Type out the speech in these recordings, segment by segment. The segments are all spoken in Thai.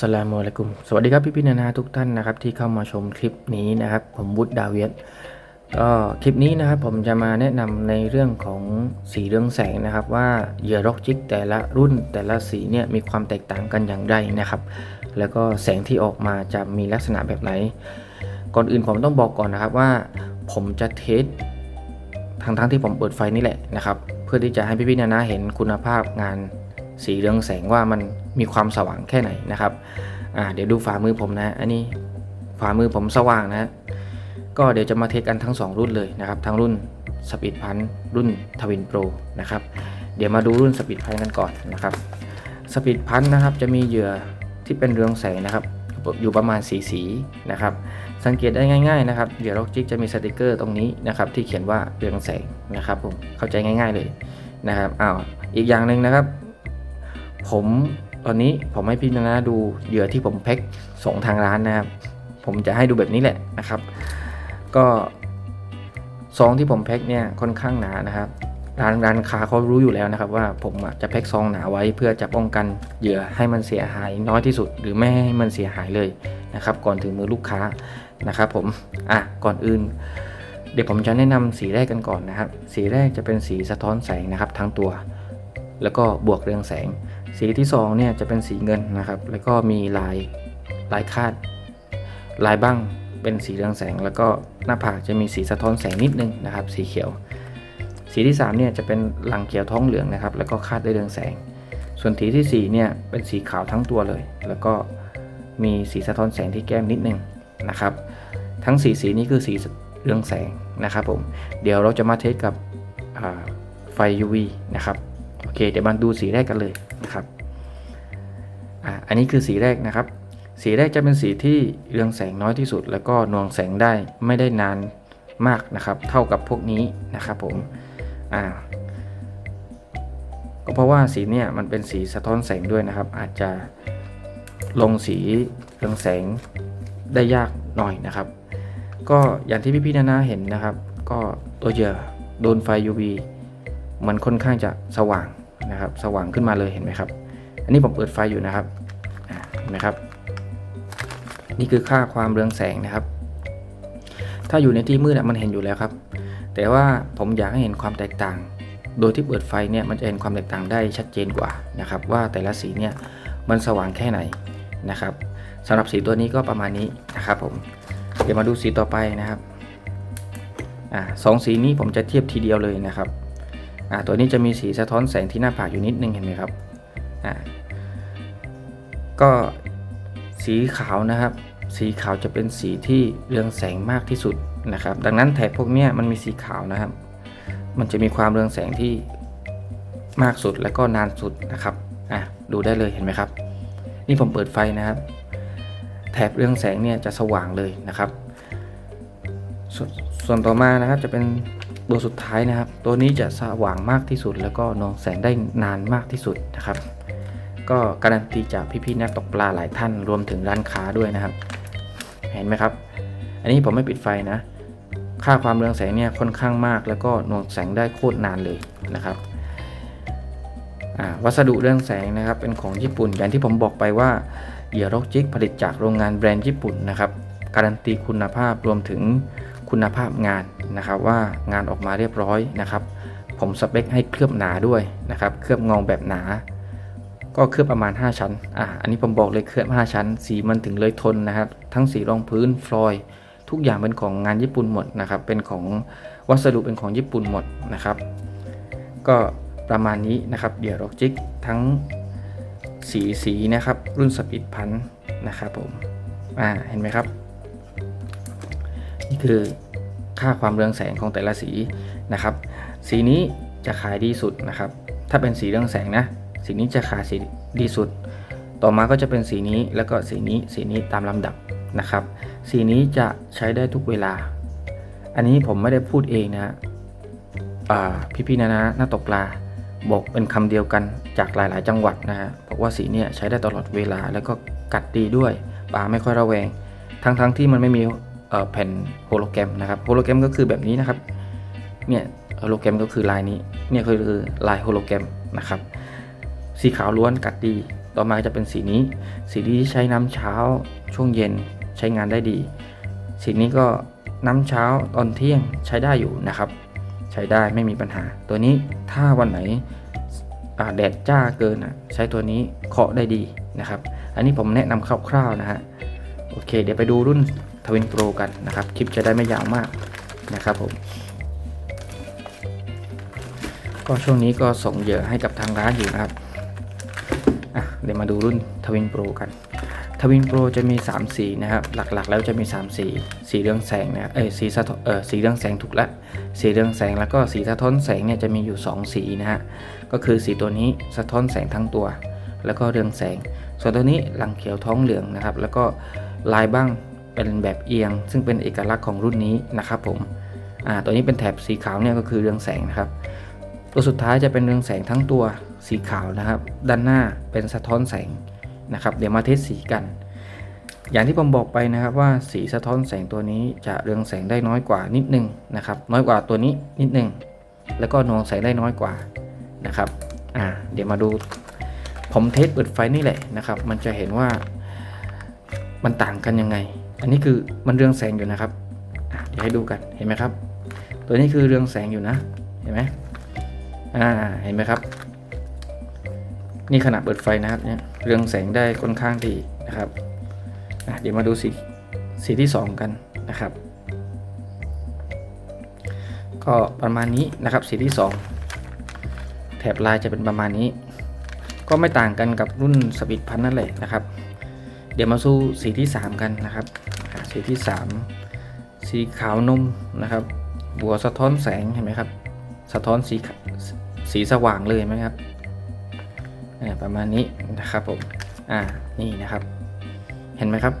สลามุอะลัยกุม สวัสดีครับพี่พี่ๆนานาทุกท่านนะครับที่เข้ามาชมคลิปนี้นะครับ ผมวุฒิดาเวียก็คลิปนี้นะครับผมจะมาแนะนำในเรื่องของสีเรืองแสงนะครับ ว่าเหยื่อร็อกจิกแต่ละรุ่นแต่ละสีเนี่ยมีความแตกต่างกันอย่างไรนะครับ แล้วก็แสงที่ออกมาจะมีลักษณะแบบไหน ก่อนอื่นผมต้องบอกก่อนนะครับว่า ผมจะเทสทั้งทั้งๆที่ผมเปิดไฟนี่แหละนะครับ เพื่อที่จะให้พี่พี่ๆนานาเห็นคุณภาพงาน สีเรืองแสงว่ามันมีความสว่างแค่ไหนนะครับอ่าเดี๋ยวดูฝ่ามือผมนะอันนี้ฝ่ามือผมสว่างนะก็เดี๋ยวจะมาเทสกันทั้ง 2 รุ่นเลยนะครับ ทั้งรุ่นสปีดพันรุ่นทวินโปรนะครับ เดี๋ยวมาดูรุ่นสปีดพันกันก่อนนะครับสปีดพันนะครับจะมีเหยื่อที่เป็นเรืองแสงนะครับ อยู่ประมาณสีสีนะครับ สังเกตได้ง่าย ๆ นะครับเหยื่อล็อกจิกจะมีสติกเกอร์ตรงนี้นะครับ ที่เขียนว่าเรืองแสงนะครับผมเข้าใจง่าย ๆเลยนะครับอ้าวอีกอย่างหนึ่งนะครับ ผมตอนนี้ผมให้พี่นานาดูเหยื่อที่ผมแพ็คส่งทางร้านนะครับ ผมจะให้ดูแบบนี้แหละนะครับ ก็ซองที่ผมแพ็คเนี่ยค่อนข้างหนานะครับร้านร้านค้าเขารู้อยู่แล้วนะครับ ว่าผมจะแพ็คซองหนาไว้เพื่อจะป้องกันเหยื่อให้มันเสียหายน้อยที่สุด หรือไม่ให้มันเสียหายเลยนะครับ ก่อนถึงมือลูกค้านะครับผมอะก่อนอื่น เดี๋ยวผมจะแนะนำสีแรกกันก่อนนะครับ สีแรกจะเป็นสีสะท้อนแสงนะครับ ทั้งตัว แล้วก็บวกเรืองแสง สีที่2เนี่ยจะเป็นสีเงินนะครับ แล้วก็มีลายลายคาด ลายบ้างเป็นสีเรืองแสง แล้วก็หน้าผากจะมีสีสะท้อนแสงนิดนึงนะครับ สีเขียว สีที่3เนี่ยจะเป็นหลังเขียวท้องเหลืองนะครับ แล้วก็คาดด้วยเรืองแสง ส่วนสีที่4เนี่ยเป็นสีขาวทั้งตัวเลย แล้วก็มีสีสะท้อนแสงที่แก้มนิดนึงนะครับ ทั้งสีสีนี้คือสีเรืองแสงนะครับผม เดี๋ยวเราจะมาเทสกับไฟ UV นะครับ โอเค เดี๋ยวมาดูสีแรกกันเลย นะครับอันนี้คือสีแรกนะครับ สีแรกจะเป็นสีที่เรืองแสงน้อยที่สุด แล้วก็นวงแสงได้ไม่ได้นานมากนะครับ เท่ากับพวกนี้นะครับผมอ่าก็เพราะว่าสีเนี่ยมันเป็นสีสะท้อนแสงด้วยนะครับ อาจจะลงสีเรืองแสงได้ยากหน่อยนะครับ ก็อย่างที่พี่ๆนานาเห็นนะครับ ก็ตัวเหยื่อโดนไฟ UV มันค่อนข้างจะสว่าง นะครับ สว่างขึ้นมาเลยเห็นไหมครับ อันนี้ผมเปิดไฟอยู่นะครับเห็นไหมครับ นี่คือค่าความเรืองแสงนะครับ ถ้าอยู่ในที่มืดอะมันเห็นอยู่แล้วครับ แต่ว่าผมอยากให้เห็นความแตกต่าง โดยที่เปิดไฟเนี่ยมันจะเห็นความแตกต่างได้ชัดเจนกว่านะครับ ว่าแต่ละสีเนี่ยมันสว่างแค่ไหนนะครับสำหรับสีตัวนี้ก็ประมาณนี้นะครับผมเดี๋ยวมาดูสีต่อไปนะครับอ่าสองสีนี้ผมจะเทียบทีเดียวเลยนะครับ อ่าตัวนี้จะมีสีสะท้อนแสงที่หน้าผากอยู่นิดนึงเห็นไหมครับอ่าก็สีขาวนะครับ สีขาวจะเป็นสีที่เรืองแสงมากที่สุดนะครับ ดังนั้นแถบพวกเนี้ยมันมีสีขาวนะครับ มันจะมีความเรืองแสงที่มากสุดและก็นานสุดนะครับอะดูได้เลยเห็นไหมครับ นี่ผมเปิดไฟนะครับ แถบเรืองแสงเนี่ยจะสว่างเลยนะครับสส่วนต่อมานะครับจะเป็น ตัวสุดท้ายนะครับ ตัวนี้จะสว่างมากที่สุด แล้วก็นองแสงได้นานมากที่สุดนะครับ ก็การันตีจากพี่ๆนักตกปลาหลายท่านรวมถึงร้านค้าด้วยนะครับ เห็นไหมครับ อันนี้ผมไม่ปิดไฟนะ ค่าความเรืองแสงเนี่ยค่อนข้างมาก แล้วก็น่วงแสงได้โคตรนานเลยนะครับวัสดุเรื่องแสงนะครับเป็นของญี่ปุ่น อย่างที่ผมบอกไปว่าเหยื่อร็อกจิกผลิตจากโรงงานแบรนด์ญี่ปุ่นนะครับ การันตีคุณภาพรวมถึง คุณภาพงานนะครับว่างานออกมาเรียบร้อยนะครับ ผมสเปคให้เคลือบหนาด้วยนะครับ เคลือบเงแบบหนา ก็เคลือบประมาณ 5 ชั้นอะอันนี้ผมบอกเลยเคลือบ 5 ชั้น สีมันถึงเลยทนนะครับ ทั้งสีรองพื้นฟลอยทุกอย่างเป็นของงานญี่ปุ่นหมดนะครับ เป็นของวัสดุเป็นของญี่ปุ่นหมดนะครับ ก็ประมาณนี้นะครับเดี๋ยวร็อกจิกทั้งสีสีนะครับ รุ่นสปีดพันนะครับผมอ่าเห็นไหมครับ นี่คือค่าความเรืองแสงของแต่ละสีนะครับ สีนี้จะขายดีสุดนะครับ ถ้าเป็นสีเรืองแสงนะ สีนี้จะขายสีดีสุด ต่อมาก็จะเป็นสีนี้แล้วก็สีนี้สีนี้ตามลำดับนะครับ สีนี้จะใช้ได้ทุกเวลา อันนี้ผมไม่ได้พูดเองนะพี่ๆนะนะหน้าตกปลาบอกเป็นคำเดียวกันจากหลาย ๆ จังหวัดนะฮะบอกว่าสีเนี่ยใช้ได้ตลอดเวลาแล้วก็กัดดีด้วยปลาไม่ค่อยระแวง ทั้งๆที่มันไม่มี แผ่นโฮโลแกรมนะครับโฮโลแกรมก็คือแบบนี้นะครับเนี่ยโฮโลแกรมก็คือลายนี้เนี่ยคือลายโฮโลแกรมนะครับสีขาวล้วนกัดดี ต่อมาจะเป็นสีนี้ สีนี้ใช้น้ำเช้าช่วงเย็นใช้งานได้ดี สีนี้ก็น้ำเช้าตอนเที่ยงใช้ได้อยู่นะครับ ใช้ได้ไม่มีปัญหา ตัวนี้ถ้าวันไหนแดดจ้าเกินอะใช้ตัวนี้เคาะได้ดีนะครับ อันนี้ผมแนะนำคร่าวๆนะฮะโอเค เดี๋ยวไปดูรุ่น ทวินโปรกันนะครับ คลิปจะได้ไม่ยาวมากนะครับผม ก็ช่วงนี้ก็ส่งเหยื่อให้กับทางร้านอยู่นะครับเดี๋ยวมาดูรุ่นทวินโปรกันทวินโปรจะมี 3 สีนะครับ หลักๆ แล้วจะมี 3 สี สีเรืองแสงนะเอ้ยสีสะท้อนเออสีเรืองแสงถูกล้วสีเรืองแสงแล้วก็สีสะท้อนแสงเนี่ยจะมีอยู่ 2 สีนะฮะ ก็คือสีตัวนี้สะท้อนแสงทั้งตัว แล้วก็เรืองแสง ส่วนตัวนี้หลังเขียวท้องเหลืองนะครับ แล้วก็ลายบ้าง เป็นแบบเอียง ซึ่งเป็นเอกลักษณ์ของรุ่นนี้นะครับผมอ่าตัวนี้เป็นแถบสีขาวเนี่ยก็คือเรืองแสงนะครับ ตัวสุดท้ายจะเป็นเรืองแสงทั้งตัวสีขาวนะครับ ด้านหน้าเป็นสะท้อนแสงนะครับ เดี๋ยวมาเทสสีกัน อย่างที่ผมบอกไปนะครับว่าสีสะท้อนแสงตัวนี้จะเรืองแสงได้น้อยกว่านิดนึงนะครับ น้อยกว่าตัวนี้นิดนึง แล้วก็นวงแสงได้น้อยกว่านะครับอ่าเดี๋ยวมาดูผมเทสเปิดไฟนี่แหละนะครับ มันจะเห็นว่ามันต่างกันยังไง อันนี้คือมันเรืองแสงอยู่นะครับเดี๋ยวให้ดูกันเห็นไหมครับ ตัวนี้คือเรืองแสงอยู่นะเห็นไหมอ่าเห็นไหมครับ นี่ขณะเปิดไฟนะครับเนี่ยเรืองแสงได้ค่อนข้างดีนะครับเดี๋ยวมาดูสีสีที่ 2 กันนะครับ ก็ประมาณนี้นะครับสีที่ 2 แถบลายจะเป็นประมาณนี้ ก็ไม่ต่างกันกับรุ่นสปีดพันนั่นแหละนะครับ เดี๋ยวมาสู้สีที่ 3 กันนะครับ สีที่ 3 สีขาวนมนะครับ บัวสะท้อนแสงเห็นไหมครับ สะท้อนสีสีสว่างเลยไหมครับอ่าประมาณนี้นะครับผม อ่า นี่นะครับ เห็นไหมครับ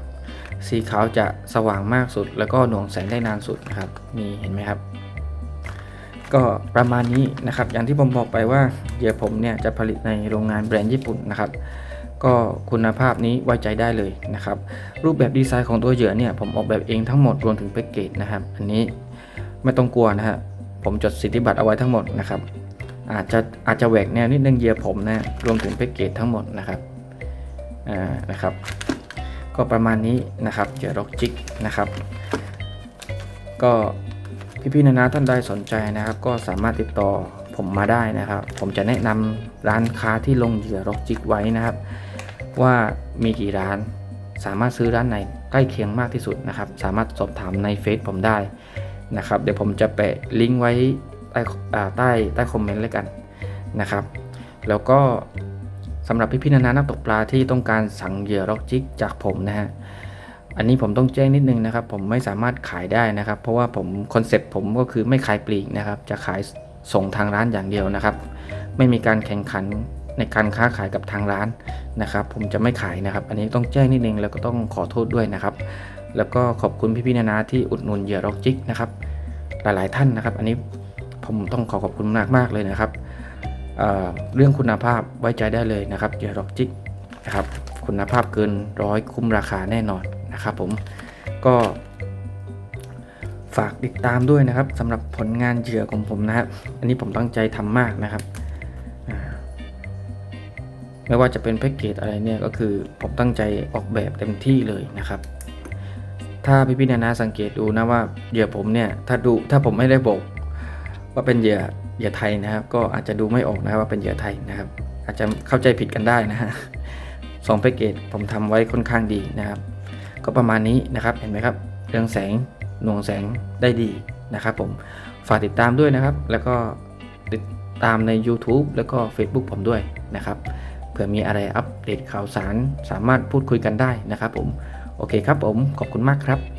สีขาวจะสว่างมากสุด แล้วก็หน่วงแสงได้นานสุดนะครับ นี่เห็นไหมครับ ก็ประมาณนี้นะครับ อย่างที่ผมบอกไปว่าเหยื่อผมเนี่ยจะผลิตในโรงงานแบรนด์ญี่ปุ่นนะครับ ก็คุณภาพนี้ไว้ใจได้เลยนะครับ รูปแบบดีไซน์ของตัวเหยื่อเนี่ยผมออกแบบเองทั้งหมดรวมถึงแพ็กเกจนะครับ อันนี้ไม่ต้องกลัวนะฮะผมจดสิทธิบัตรเอาไว้ทั้งหมดนะครับ อาจจะอาจจะแหวกแนวนิดนึงเหยียบผมนะรวมถึงแพ็กเกจทั้งหมดนะครับอ่านะครับ ก็ประมาณนี้นะครับเหยื่อร็อกจิกนะครับ ก็พี่ๆนานาท่านใดสนใจนะครับ ก็สามารถติดต่อผมมาได้นะครับ ผมจะแนะนำร้านค้าที่ลงเหยื่อร็อกจิกไว้นะครับ ว่ามีกี่ร้าน สามารถซื้อร้านไหนใกล้เคียงมากที่สุดนะครับ สามารถสอบถามในเฟซผมได้นะครับ เดี๋ยวผมจะแปะลิงก์ไว้ใต้ใต้ใต้คอมเมนต์เลยกันนะครับ แล้วก็สำหรับพี่ๆนานานักตกปลาที่ต้องการสั่งเหยื่อร็อกจิกจากผมนะฮะอันนี้ผมต้องแจ้งนิดนึงนะครับ ผมไม่สามารถขายได้นะครับ เพราะว่าผมคอนเซ็ปต์ผมก็คือไม่ขายปลีกนะครับ จะขายส่งทางร้านอย่างเดียวนะครับ ไม่มีการแข่งขัน ในการค้าขายกับทางร้านนะครับ ผมจะไม่ขายนะครับ อันนี้ต้องแจ้งนิดนึงแล้วก็ต้องขอโทษด้วยนะครับ แล้วก็ขอบคุณพี่ๆนานาที่อุดหนุนเหยื่อร็อกจิกนะครับ หลายๆท่านนะครับ อันนี้ผมต้องขอขอบคุณมากมากเลยนะครับเเรื่องคุณภาพไว้ใจได้เลยนะครับเหยื่อร็อกจิกนะครับ คุณภาพเกินร้อยคุ้มราคาแน่นอนนะครับ ผมก็ฝากติดตามด้วยนะครับสำหรับผลงานเหยื่อของผมนะครับอันนี้ผมตั้งใจทำมากนะครับ ไม่ว่าจะเป็นแพ็กเกจอะไรเนี่ยก็คือผมตั้งใจออกแบบเต็มที่เลยนะครับ ถ้าพี่พี่ๆนานาสังเกตดูนะว่าเหยื่อผมเนี่ยถ้าดูถ้าผมไม่ได้บอกว่าเป็นเหยื่อเหยื่อไทยนะครับ ก็อาจจะดูไม่ออกนะว่าเป็นเหยื่อไทยนะครับ อาจจะเข้าใจผิดกันได้นะฮะสองแพ็กเกจผมทำไว้ค่อนข้างดีนะครับ ก็ประมาณนี้นะครับเห็นไหมครับเรื่องแสงหน่วงแสงได้ดีนะครับ ผมฝากติดตามด้วยนะครับ แล้วก็ติดตามใน YouTube แล้วก็ Facebook ผมด้วยนะครับ เผื่อมีอะไรอัปเดตข่าวสารสามารถพูดคุยกันได้นะครับผม โอเคครับผม ขอบคุณมากครับ